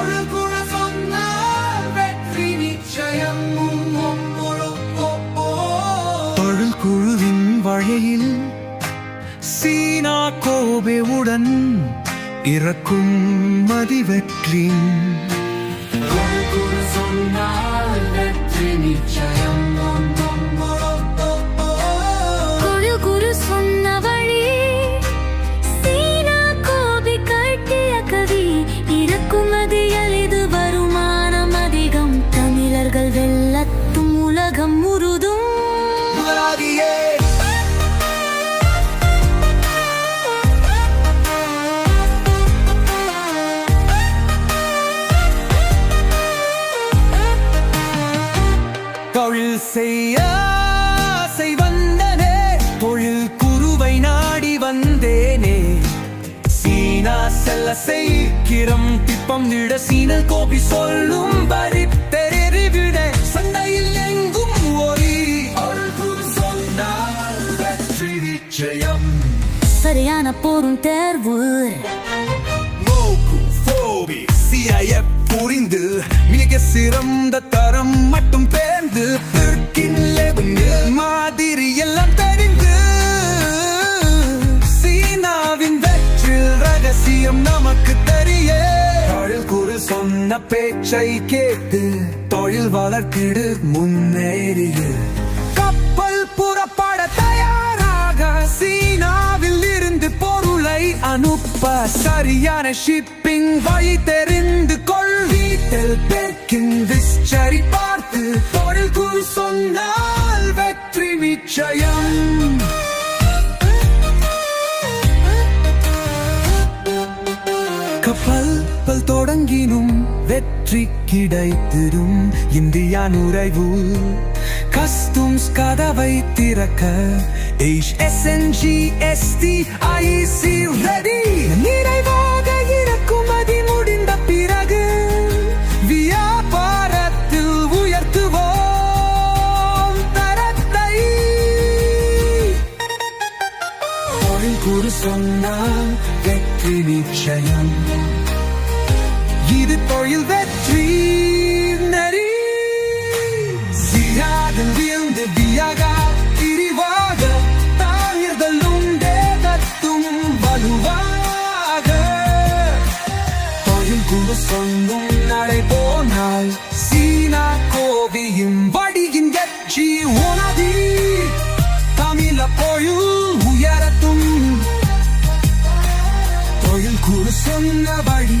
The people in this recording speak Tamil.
தொழில் குழ சொன்னால் வெற்றி நிச்சயம் தொழில் குழுவின் வழியில் சீனா கோபேவுடன் இறக்கும் மதிவெற்றின் கடல்கள் வெள்ளத்தும் உலகம் முருதும் தொழில் செய்ய ஆசை வந்தனே. தொழில் குருவை நாடி வந்தேனே. சீனா செல்ல செய்கிறம். திப்பம் நிட சீன கோபி சொல்லும் நிச்சயம். சரியான போரும் தேர்வு. புரிந்து மிக சிறந்த தரம் மட்டும் பேர்ந்து மாதிரி எல்லாம் தெரிந்து. சீனாவின் வெற்றி ரகசியம் நமக்கு தெரிய. தொழில் குரு சொன்ன பேச்சை கேட்டு தொழில் வளர்த்திடு முன்னேறிடு அனுப்ப சரியான ஷிப்பிங் வழி தெரிந்து கொள். வீட்டில் பேக்கிங் விஸ்சரி பார்த்து தொழில் சொன்னால் வெற்றி நிச்சயம். கப்பல் பல் தொடங்கினும் வெற்றி கிடைத்திடும். இந்தியா நுரைவு. கஸ்டம்ஸ் கதவை திறக்க ஏஷ் HSNG ST IC ரெடி நிறைவாக இறக்குமதி முடிந்த பிறகு வியாபாரத்தில் உயர்த்துவோம் தரத்தை தொழில் குரு சொன்னால் வெற்றி நிச்சயம் இது தொழில் வெற்றி தொழில் குரு சொன்னும் நடை போனால் சீனா கோவியும் வடியின் எச்சி உனதி. தமிழ பொழில் உயரட்டும் தொழில் குரு சொன்ன வழி